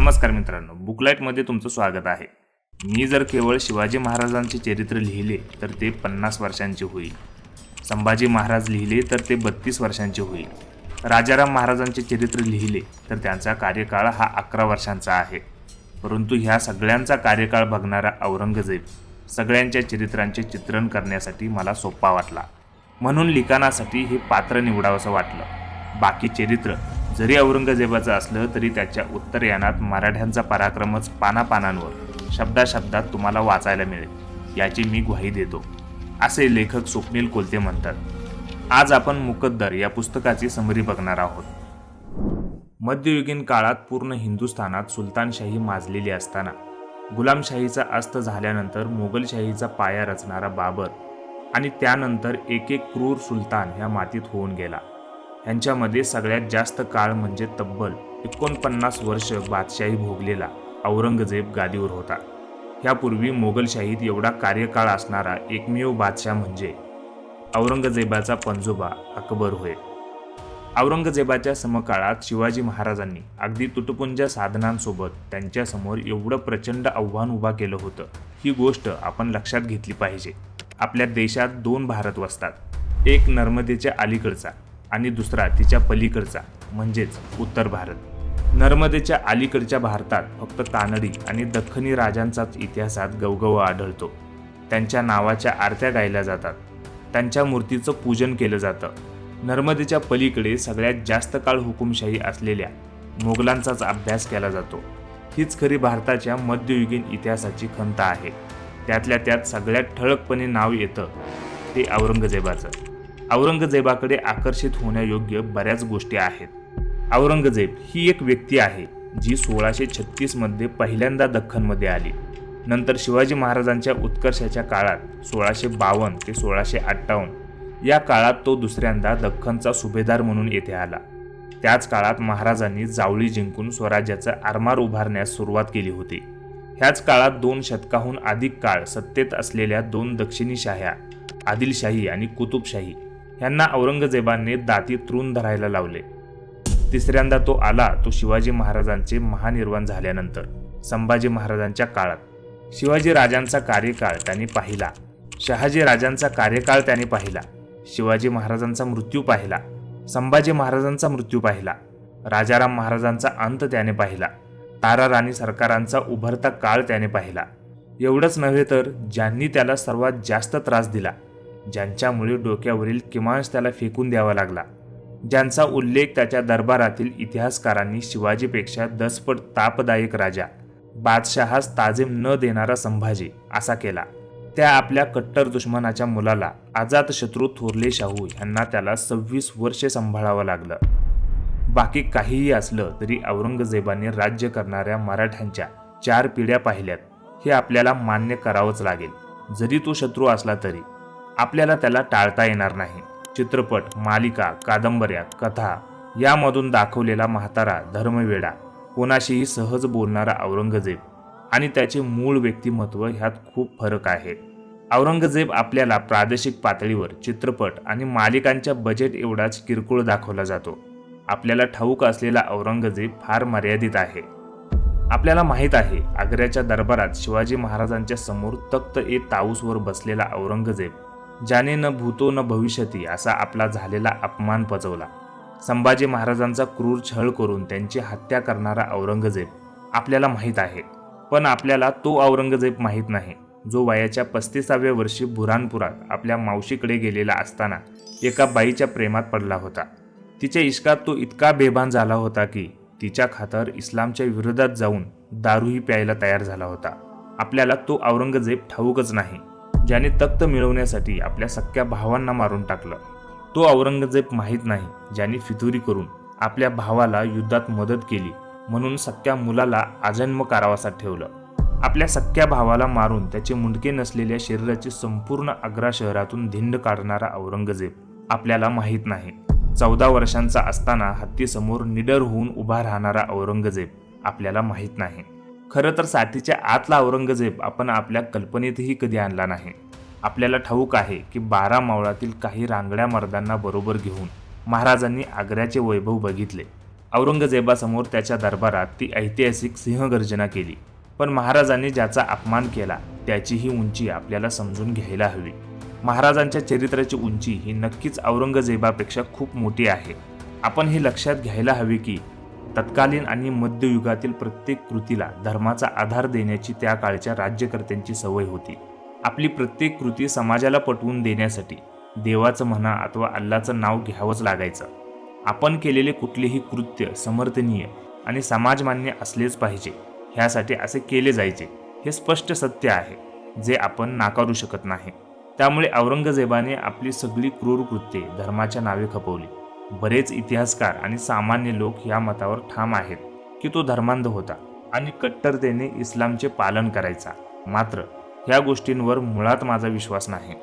नमस्कार मित्रांनो बुकलाईटमध्ये तुमचं स्वागत आहे. मी जर केवळ शिवाजी महाराजांचे चरित्र लिहिले तर ते पन्नास वर्षांचे होईल. संभाजी महाराज लिहिले तर ते बत्तीस वर्षांचे होईल. राजाराम महाराजांचे चरित्र लिहिले तर त्यांचा कार्यकाळ हा अकरा वर्षांचा आहे. परंतु ह्या सगळ्यांचा कार्यकाळ बघणारा औरंगजेब सगळ्यांच्या चरित्रांचे चित्रण करण्यासाठी मला सोपा वाटला. म्हणून लिखाणासाठी हे पात्र निवडावंसं वाटलं. बाकी चरित्र जरी औरंगजेबाचं असलं तरी त्याच्या उत्तरयानात मराठ्यांचा पराक्रमच पानापानांवर शब्दाशब्दात तुम्हाला वाचायला मिळेल याची मी ग्वाही देतो असे लेखक स्वप्नील कोलते म्हणतात. आज आपण मुकद्दर या पुस्तकाची समरी बघणार आहोत. मध्ययुगीन काळात पूर्ण हिंदुस्थानात सुलतानशाही माजलेली असताना गुलामशाहीचा अस्त झाल्यानंतर मोगलशाहीचा पाया रचणारा बाबर आणि त्यानंतर एक एक क्रूर सुलतान ह्या मातीत होऊन गेला. ह्यांच्यामध्ये सगळ्यात जास्त काळ म्हणजे तब्बल एकोणपन्नास वर्ष बादशाही भोगलेला औरंगजेब गादीवर होता. ह्यापूर्वी मोगलशाहीत एवढा कार्यकाळ असणारा एकमेव बादशाह म्हणजे औरंगजेबाचा पंजोबा अकबर होय. औरंगजेबाच्या समकाळात शिवाजी महाराजांनी अगदी तुटपुंज्या साधनांसोबत त्यांच्यासमोर एवढं प्रचंड आव्हान उभा केलं होतं. ही गोष्ट आपण लक्षात घेतली पाहिजे. आपल्या देशात दोन भारत वसतात. एक नर्मदेच्या अलीकडचा आणि दुसरा तिच्या पलीकडचा म्हणजेच उत्तर भारत. नर्मदेच्या अलीकडच्या भारतात फक्त कानडी आणि दख्खनी राजांचाच इतिहासात गवगव आढळतो. त्यांच्या नावाच्या आरत्या गायल्या जातात. त्यांच्या मूर्तीचं पूजन केलं जातं. नर्मदेच्या पलीकडे सगळ्यात जास्त काळ हुकुमशाही असलेल्या मोगलांचाच अभ्यास केला जातो. हीच खरी भारताच्या मध्ययुगीन इतिहासाची खंत आहे. त्यातल्या त्यात सगळ्यात ठळकपणे नाव येतं ते औरंगजेबाचं. औरंगजेबाकडे आकर्षित होण्यायोग्य बऱ्याच गोष्टी आहेत. औरंगजेब ही एक व्यक्ती आहे जी सोळाशे छत्तीसमध्ये पहिल्यांदा दख्खनमध्ये आली. नंतर शिवाजी महाराजांच्या उत्कर्षाच्या काळात सोळाशे बावन्न ते सोळाशे अठ्ठावन्न या काळात तो दुसऱ्यांदा दख्खनचा सुभेदार म्हणून येथे आला. त्याच काळात महाराजांनी जावळी जिंकून स्वराज्याचा आरमार उभारण्यास सुरुवात केली होती. ह्याच काळात दोन शतकाहून अधिक काळ सत्तेत असलेल्या दोन दक्षिणी शाह्या आदिलशाही आणि कुतुबशाही ह्यांना औरंगजेबाने दाती तृण धरायला लावले. तिसऱ्यांदा तो आला तो शिवाजी महाराजांचे महानिर्वाण झाल्यानंतर संभाजी महाराजांच्या काळात. शिवाजी राजांचा कार्यकाळ त्यांनी पाहिला. शहाजी राजांचा कार्यकाळ त्याने पाहिला. शिवाजी महाराजांचा मृत्यू पाहिला. संभाजी महाराजांचा मृत्यू पाहिला. राजाराम महाराजांचा अंत त्याने पाहिला. तारा राणी सरकारांचा उभरता काळ त्याने पाहिला. एवढंच नव्हे तर ज्यांनी त्याला सर्वात जास्त त्रास दिला ज्यांच्यामुळे डोक्यावरील किमांश त्याला फेकून द्यावा लागला. ज्यांचा उल्लेख त्याच्या दरबारातील इतिहासकारांनी शिवाजीपेक्षा दसपट तापदायक राजा बादशहास ताजीम न देणारा संभाजी असा केला. त्या आपल्या कट्टर दुश्मनाच्या मुलाला अजातशत्रू थोरले शाहू यांना त्याला सव्वीस वर्षे सांभाळावं लागलं. बाकी काहीही असलं तरी औरंगजेबाने राज्य करणाऱ्या मराठ्यांच्या चार पिढ्या पाहिल्यात. हे आपल्याला मान्य करावंच लागेल. जरी तो शत्रू असला तरी. आपल्याला त्याला टाळता येणार नाही. चित्रपट मालिका कादंबऱ्या कथा यामधून दाखवलेला म्हातारा धर्मवेडा कोणाशीही सहज बोलणारा औरंगजेब आणि त्याचे मूळ व्यक्तिमत्व ह्यात खूप फरक आहे. औरंगजेब आपल्याला प्रादेशिक पातळीवर चित्रपट आणि मालिकांच्या बजेट एवढाच किरकोळ दाखवला जातो. आपल्याला ठाऊक असलेला औरंगजेब फार मर्यादित आहे. आपल्याला माहीत आहे आग्र्याच्या दरबारात शिवाजी महाराजांच्या समोर तख्त ए ताऊसवर बसलेला औरंगजेब ज्याने न भूतो न भविष्यती असा आपला झालेला अपमान पचवला. संभाजी महाराजांचा क्रूर छळ करून त्यांची हत्या करणारा औरंगजेब आपल्याला माहीत आहे. पण आपल्याला तो औरंगजेब माहीत नाही जो वयाच्या पस्तीसाव्या वर्षी बुरानपुरात आपल्या मावशीकडे गेलेला असताना एका बाईच्या प्रेमात पडला होता. तिच्या इश्कात तो इतका बेभान झाला होता की तिच्या खातर इस्लामच्या विरोधात जाऊन दारूही प्यायला तयार झाला होता. आपल्याला तो औरंगजेब ठाऊकच नाही. ज्याने तख्त मिळवण्यासाठी आपल्या सख्या भावांना मारून टाकलं. तो औरंगजेब माहीत नाही ज्याने फितुरी करून आपल्या भावाला युद्धात मदत केली म्हणून सख्या मुलाला आजन्म कारावासात ठेवलं. आपल्या सख्या भावाला मारून त्याचे मुंडके नसलेल्या शरीराची संपूर्ण आग्रा शहरातून धिंड काढणारा औरंगजेब आपल्याला माहीत नाही. चौदा वर्षांचा असताना हत्तीसमोर निडर होऊन उभा राहणारा औरंगजेब आपल्याला माहीत नाही. खरं तर साथीच्या आतला औरंगजेब आपण आपल्या कल्पनेतही कधी आणला नाही. आपल्याला ठाऊक आहे की बारा मावळातील काही रांगड्या मर्दांना बरोबर घेऊन महाराजांनी आग्र्याचे वैभव बघितले. औरंगजेबासमोर त्याच्या दरबारात ती ऐतिहासिक सिंहगर्जना केली. पण महाराजांनी ज्याचा अपमान केला त्याची ही उंची आपल्याला समजून घ्यायला हवी. महाराजांच्या चरित्राची उंची ही नक्कीच औरंगजेबापेक्षा खूप मोठी आहे. आपण हे लक्षात घ्यायला हवे की तत्कालीन आणि मध्ययुगातील प्रत्येक कृतीला धर्माचा आधार देण्याची त्या काळच्या राज्यकर्त्यांची सवय होती. आपली प्रत्येक कृती समाजाला पटवून देण्यासाठी देवाचं म्हणा अथवा अल्लाचं नाव घ्यावंच लागायचं. आपण केलेले कुठलेही कृत्य समर्थनीय आणि समाजमान्य असलेच पाहिजे ह्यासाठी असे केले जायचे हे स्पष्ट सत्य आहे जे आपण नाकारू शकत नाही. त्यामुळे औरंगजेबाने आपली सगळी क्रूर कृत्ये धर्माच्या नावे खपवली. बरेच इतिहासकार आणि सामान्य लोक या मतावर ठाम आहेत की तो धर्मांध होता आणि कट्टरतेने इस्लामचे पालन करायचा. मात्र ह्या गोष्टींवर मुळात माझा विश्वास नाही.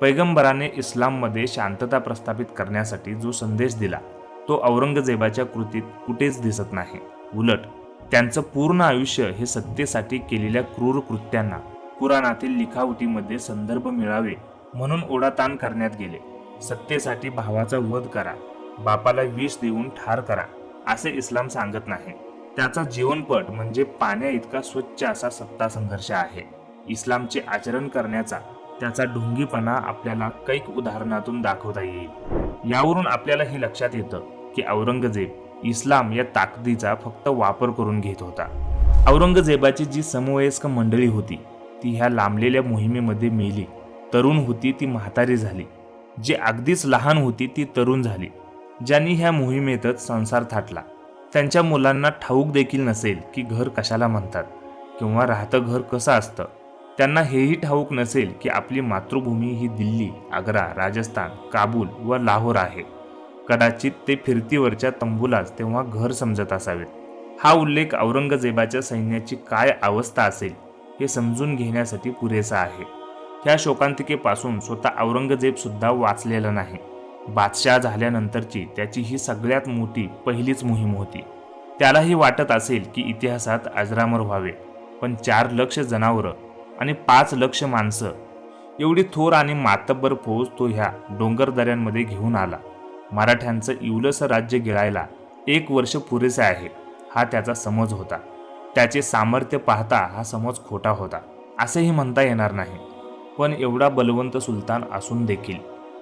पैगंबराने इस्लाममध्ये शांतता प्रस्थापित करण्यासाठी जो संदेश दिला तो औरंगजेबाच्या कृतीत कुठेच दिसत नाही. उलट त्यांचं पूर्ण आयुष्य हे सत्तेसाठी केलेल्या क्रूर कृत्यांना कुराणातील लिखावटीमध्ये संदर्भ मिळावे म्हणून ओढाताण करण्यात गेले. सत्तेसाठी भावाचा वध करा. बापाला विष देऊन ठार करा असे इस्लाम सांगत नाही. त्याचा जीवनपट म्हणजे पाण्या इतका स्वच्छ असा सत्ता संघर्ष आहे. इस्लामचे आचरण करण्याचा त्याचा ढोंगीपणा आपल्याला कैक उदाहरणातून दाखवता येईल. यावरून आपल्याला हे लक्षात येतं की औरंगजेब इस्लाम या ताकदीचा फक्त वापर करून घेत होता. औरंगजेबाची जी समवयस्क मंडळी होती ती ह्या लांबलेल्या मोहिमेमध्ये मेली. तरुण होती ती म्हातारी झाली. जी अगदीच लहान होती ती तरुण झाली. ज्यांनी ह्या मोहिमेतच संसार थाटला. त्यांच्या मुलांना ठाऊक देखील नसेल की घर कशाला म्हणतात किंवा राहतं घर कसं असतं. त्यांना हेही ठाऊक नसेल की आपली मातृभूमी ही दिल्ली आग्रा राजस्थान काबूल व लाहोर आहे. कदाचित ते फिरतीवरच्या तंबूलाच तेव्हा घर समजत असावेत. हा उल्लेख औरंगजेबाच्या सैन्याची काय अवस्था असेल हे समजून घेण्यासाठी पुरेसा आहे. ह्या शोकांतिकेपासून स्वतः औरंगजेबसुद्धा वाचलेला नाही. बादशाह झाल्यानंतरची त्याची ही सगळ्यात मोठी पहिलीच मोहीम होती. त्यालाही वाटत असेल की इतिहासात अजरामर व्हावे पण चार लक्ष जनावरं आणि पाच लक्ष माणसं एवढी थोर आणि मातब्बर फौज तो ह्या डोंगर दऱ्यांमध्ये घेऊन आला. मराठ्यांचं इवलसं राज्य गिळायला एक वर्ष पुरेसे आहे हा त्याचा समज होता. त्याचे सामर्थ्य पाहता हा समज खोटा होता असेही म्हणता येणार नाही. पण एवढा बलवंत सुलतान असून देखील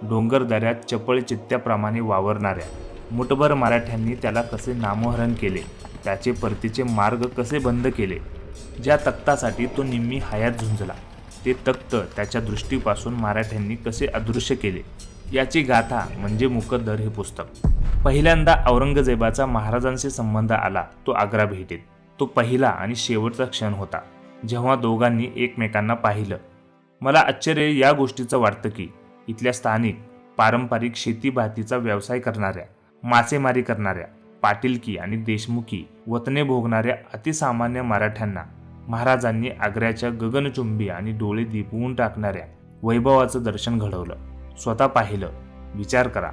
डोंगर दऱ्यात चपळ चित्त्याप्रमाणे वावरणाऱ्या. मुठभर मराठ्यांनी त्याला कसे नामोहरण केले? त्याचे परतीचे मार्ग कसे बंद केले? ज्या तख्तासाठी तो निम्मी हयात झुंजला. ते तख्त त्याच्या दृष्टीपासून मराठ्यांनी कसे अदृश्य केले? याची गाथा म्हणजे मुकद्दर हे पुस्तक. पहिल्यांदा औरंगजेबाचा महाराजांशी संबंध आला तो आग्रा भेटेत. तो पहिला आणि शेवटचा क्षण होता. जेव्हा दोघांनी एकमेकांना पाहिलं. मला आश्चर्य या गोष्टीचं वाटतं की इथल्या स्थानिक पारंपरिक शेतीभातीचा व्यवसाय करणाऱ्या मासेमारी करणाऱ्या पाटीलकी आणि देशमुखी वतने भोगणाऱ्या अतिसामान्य मराठ्यांना महाराजांनी आग्र्याच्या गगनचुंबी आणि डोळे दिपवून टाकणाऱ्या वैभवाचं दर्शन घडवलं. स्वतः पाहिलं विचार करा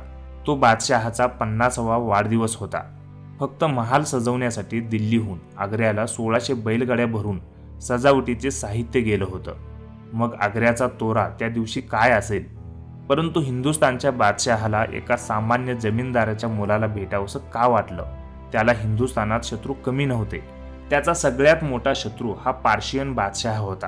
तो बादशहाचा पन्नासावा वाढदिवस होता. फक्त महाल सजवण्यासाठी दिल्लीहून आग्र्याला सोळाशे बैलगाड्या भरून सजावटीचे साहित्य गेलं होतं. मग आग्र्याचा तोरा त्या दिवशी काय असेल? परंतु हिंदुस्थानच्या बादशहाला एका सामान्य जमीनदाराच्या मुलाला भेटावंसं का वाटलं? त्याला हिंदुस्थानात शत्रू कमी नव्हते. त्याचा सगळ्यात मोठा शत्रू हा पार्शियन बादशाह होता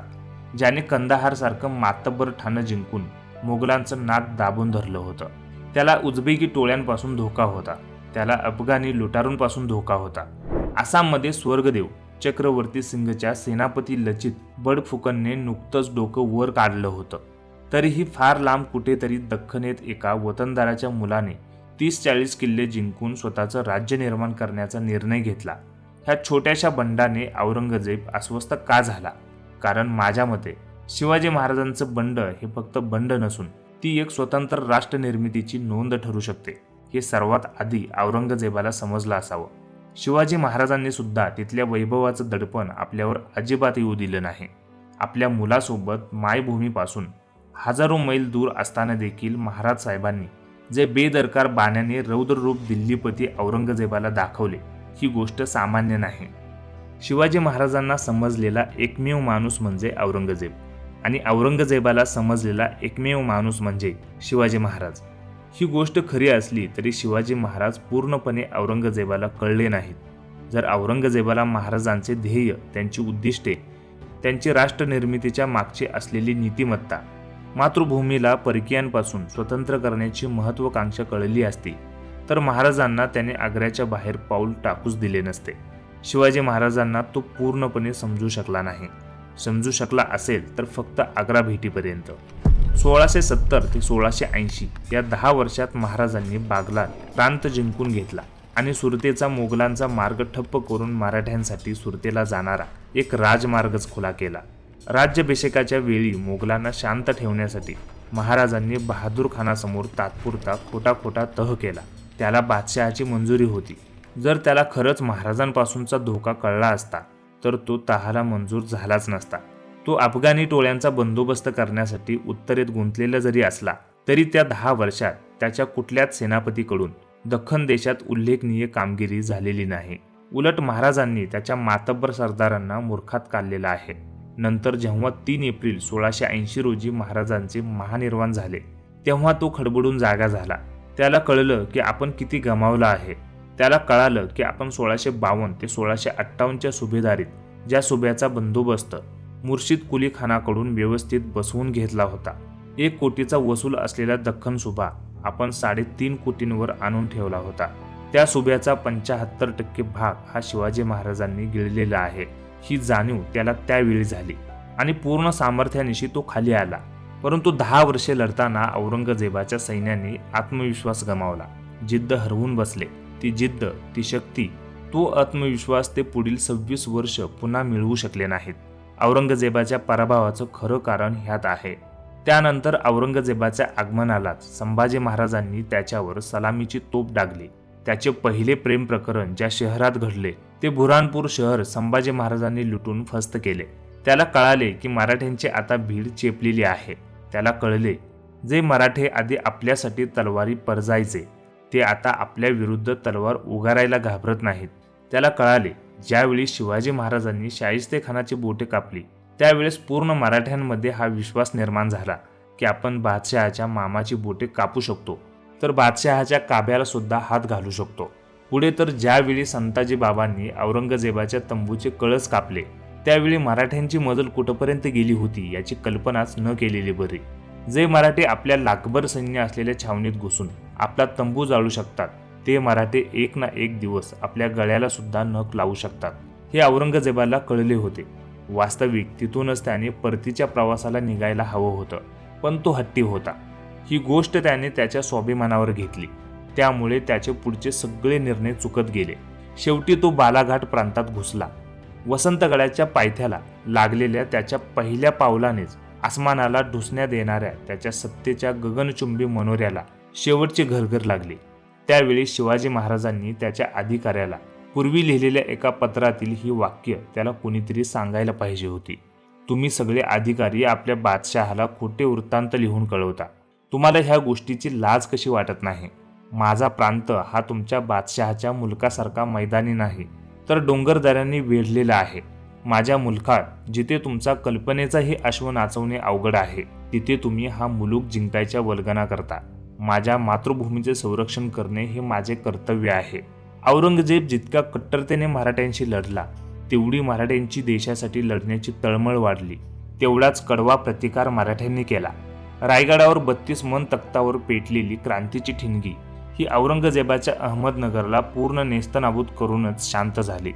ज्याने कंदाहारसारखं मातब्बर ठाणं जिंकून मोगलांचं नाक दाबून धरलं होतं. त्याला उजबेकी टोळ्यांपासून धोका होता. त्याला अफगाणी लुटारूंपासून धोका होता. आसाममध्ये स्वर्गदेव चक्रवर्ती सिंगच्या सेनापती लचित बडफुकनने नुकतंच डोकं वर काढलं होतं. तरीही फार लांब कुठेतरी दख्खनेत एका वतनदाराच्या मुलाने तीस चाळीस किल्ले जिंकून स्वतःचं राज्य निर्माण करण्याचा निर्णय घेतला. ह्या छोट्याशा बंडाने औरंगजेब अस्वस्थ का झाला? कारण माझ्या मते शिवाजी महाराजांचं बंड हे फक्त बंड नसून ती एक स्वतंत्र राष्ट्र निर्मितीची नोंद ठरू शकते हे सर्वात आधी औरंगजेबाला समजलं असावं. शिवाजी महाराजांनी सुद्धा तिथल्या वैभवाचं दडपण आपल्यावर अजिबात येऊ दिलं नाही. आपल्या मुलासोबत मायभूमीपासून हजारो मैल दूर असताना देखील महाराज साहेबांनी जे बेदरकार बाण्याने रौद्ररूप दिल्लीपती औरंगजेबाला दाखवले ही गोष्ट सामान्य नाही. शिवाजी महाराजांना समजलेला एकमेव माणूस म्हणजे औरंगजेब आणि औरंगजेबाला समजलेला एकमेव माणूस म्हणजे शिवाजी महाराज. ही गोष्ट खरी असली तरी शिवाजी महाराज पूर्णपणे औरंगजेबाला कळले नाहीत. जर औरंगजेबाला महाराजांचे ध्येय त्यांची उद्दिष्टे त्यांची राष्ट्रनिर्मितीच्या मागची असलेली नीतिमत्ता मातृभूमीला परकीयांपासून स्वतंत्र करण्याची महत्वाकांक्षा कळली असती तर महाराजांना त्याने आग्र्याच्या बाहेर पाऊल टाकूच दिले नसते. शिवाजी महाराजांना तो पूर्णपणे समजू शकला नाही. समजू शकला असेल तर फक्त आग्रा भेटीपर्यंत. सोळाशे सत्तर ते सोळाशे ऐंशी या दहा वर्षात महाराजांनी बागला प्रांत जिंकून घेतला आणि सुरतेचा मोगलांचा मार्ग ठप्प करून मराठ्यांसाठी सुरतेला जाणारा एक राजमार्गच खुला केला. राज्याभिषेकाच्या वेळी मोगलांना शांत ठेवण्यासाठी महाराजांनी बहादूर खानासमोर तात्पुरता खोटा खोटा तह केला. त्याला बादशहाची मंजुरी होती. जर त्याला खरंच महाराजांपासूनचा धोका कळला असता तर तो तहाला मंजूर झालाच नसता. तो अफगाणी टोळ्यांचा बंदोबस्त करण्यासाठी उत्तरेत गुंतलेला जरी असला तरी त्या दहा वर्षात त्याच्या कुठल्याच सेनापतीकडून दख्खन देशात उल्लेखनीय कामगिरी झालेली नाही. उलट महाराजांनी त्याच्या मातब्बर सरदारांना मूर्खात काढलेला आहे. नंतर जेव्हा तीन एप्रिल सोळाशे ऐंशी रोजी महाराजांचे महानिर्वाण झाले तेव्हा तो खडबडून जागा झाला. त्याला कळलं की आपण किती गमावलं आहे. त्याला कळालं की आपण सोळाशे बावन्न ते सोळाशे अठ्ठावन्नच्या सुभेदारीत ज्या सुभ्याचा बंदोबस्त मुर्शिद कुली खानाकडून व्यवस्थित बसवून घेतला होता एक कोटीचा वसूल असलेला दख्खन सुभा आपण साडेतीन कोटींवर आणून ठेवला होता. त्या सुभ्याचा पंचाहत्तर टक्के भाग हा शिवाजी महाराजांनी गिळलेला आहे. ही जाणीव त्याला त्यावेळी झाली आणि पूर्ण सामर्थ्यानिशी तो खाली आला. परंतु दहा वर्षे लढताना औरंगजेबाच्या सैन्याने आत्मविश्वास गमावला. जिद्द हरवून बसले. ती जिद्द ती शक्ती तो आत्मविश्वास ते पुढील सव्वीस वर्ष पुन्हा मिळवू शकले नाहीत. औरंगजेबाच्या पराभवाचं खरं कारण ह्यात आहे. त्यानंतर औरंगजेबाच्या आगमनालाच संभाजी महाराजांनी त्याच्यावर सलामीची तोप डागली. त्याचे पहिले प्रेम प्रकरण ज्या शहरात घडले ते बुऱ्हाणपूर शहर संभाजी महाराजांनी लुटून फस्त केले. त्याला कळाले की मराठ्यांची आता भीड चेपलेली आहे. त्याला कळले जे मराठे आधी आपल्यासाठी तलवारी परजायचे ते आता आपल्या विरुद्ध तलवार उगारायला घाबरत नाहीत. त्याला कळाले ज्यावेळी शिवाजी महाराजांनी शाहिस्तेखानाची बोटे कापली त्यावेळेस पूर्ण मराठ्यांमध्ये हा विश्वास निर्माण झाला की आपण बादशहाच्या मामाची बोटे कापू शकतो. तर बादशहाच्या काब्याला सुद्धा हात घालू शकतो. पुढे तर ज्यावेळी संताजी बाबांनी औरंगजेबाच्या तंबूचे कळस कापले त्यावेळी मराठ्यांची मजल कुठपर्यंत गेली होती याची कल्पनाच न केलेली बरी. जे मराठे आपल्या लाखभर सैन्य असलेल्या छावणीत घुसून आपला तंबू जाळू शकतात ते मराठे एक ना एक दिवस आपल्या गळ्याला सुद्धा नख लावू शकतात हे औरंगजेबाला कळले होते. वास्तविक तिथूनच त्याने परतीच्या प्रवासाला निघायला हवं होतं पण तो हट्टी होता. ही गोष्ट त्याने त्याच्या स्वाभिमानावर घेतली. त्यामुळे त्याचे पुढचे सगळे निर्णय चुकत गेले. शेवटी तो बालाघाट प्रांतात घुसला. वसंतगडाच्या पायथ्याला लागलेल्या त्याच्या पहिल्या पावलानेच आसमानाला ढुसण्या देणाऱ्या त्याच्या सत्तेच्या गगनचुंबी मनोऱ्याला शेवटची घरघर लागली. त्यावेळी शिवाजी महाराजांनी त्याच्या अधिकाऱ्याला पूर्वी लिहिलेल्या एका पत्रातील ही वाक्य त्याला कुणीतरी सांगायला पाहिजे होती. तुम्ही सगळे अधिकारी आपल्या बादशहाला खोटे वृत्तांत लिहून कळवता. तुम्हाला ह्या गोष्टीची लाज कशी वाटत नाही? माझा प्रांत हा तुमच्या बादशहाच्या मुलकासारखा मैदानी नाही तर डोंगरदऱ्यांनी वेढलेला आहे. माझ्या मुलखात जिथे तुमचा कल्पनेचाही अश्व नाचवणे अवघड आहे तिथे तुम्ही हा मुलूक जिंकायच्या वल्गना करता. माझ्या मातृभूमीचे संरक्षण करणे हे माझे कर्तव्य आहे. औरंगजेब जितक्या कट्टरतेने मराठ्यांशी लढला तेवढी मराठ्यांची देशासाठी लढण्याची तळमळ वाढली. तेवढाच कडवा प्रतिकार मराठ्यांनी केला. रायगडावर बत्तीस मन तख्तावर पेटलेली क्रांतीची ठिणगी ही औरंगजेबाच्या अहमदनगरला पूर्ण नेस्तनाबूत करूनच शांत झाली.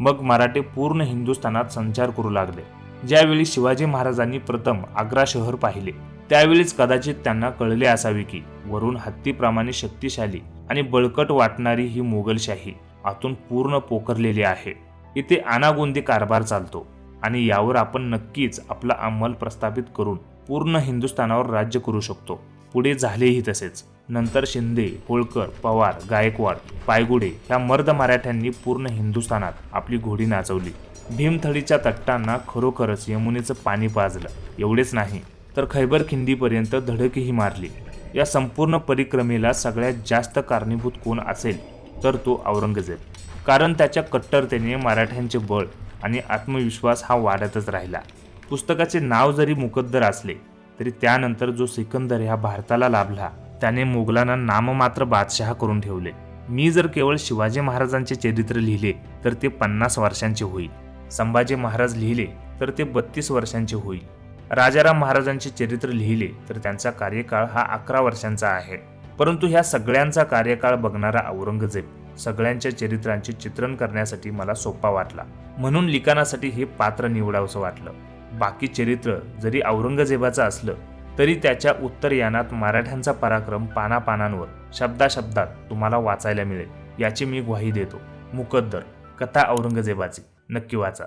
मग मराठे पूर्ण हिंदुस्थानात संचार करू लागले. ज्यावेळी शिवाजी महाराजांनी प्रथम आग्रा शहर पाहिले त्यावेळीच कदाचित त्यांना कळले असावे की वरून हत्तीप्रमाणे शक्तिशाली आणि बळकट वाटणारी ही मोगलशाही आतून पूर्ण पोखरलेली आहे. इथे आनागोंदी कारभार चालतो आणि यावर आपण नक्कीच आपला अंमल प्रस्थापित करून पूर्ण हिंदुस्थानावर राज्य करू शकतो. पुढे झालेही तसेच. नंतर शिंदे होळकर पवार गायकवाड पायगुडे ह्या मर्द मराठ्यांनी पूर्ण हिंदुस्थानात आपली घोडी नाचवली. भीमथडीच्या तट्टांना खरोखरच यमुनेचं पाणी पाजलं. एवढेच नाही तर खैबर खिंडीपर्यंत धडकही मारली. या संपूर्ण परिक्रमेला सगळ्यात जास्त कारणीभूत कोण असेल तर तो औरंगजेब. कारण त्याच्या कट्टरतेने मराठ्यांचे बळ आणि आत्मविश्वास हा वाढतच राहिला. पुस्तकाचे नाव जरी मुकद्दर असले तरी त्यानंतर जो सिकंदर ह्या भारताला लाभला त्याने मुघलांना नाममात्र बादशहा करून ठेवले. मी जर केवळ शिवाजी महाराजांचे चरित्र लिहिले तर ते पन्नास वर्षांचे होईल. संभाजी महाराज लिहिले तर ते बत्तीस वर्षांचे होईल. राजाराम महाराजांचे चरित्र लिहिले तर त्यांचा कार्यकाळ हा अकरा वर्षांचा आहे. परंतु ह्या सगळ्यांचा कार्यकाळ बघणारा औरंगजेब सगळ्यांच्या चरित्रांचे चित्रण करण्यासाठी मला सोपा वाटला. म्हणून लिखाणासाठी हे पात्र निवडावंसं वाटलं. बाकी चरित्र जरी औरंगजेबाचं असलं तरी त्याच्या उत्तरयानात मराठ्यांचा पराक्रम पानापानांवर शब्दाशब्दात तुम्हाला वाचायला मिळेल. याची मी ग्वाही देतो. मुकद्दर कथा औरंगजेबाची. नक्की वाचा.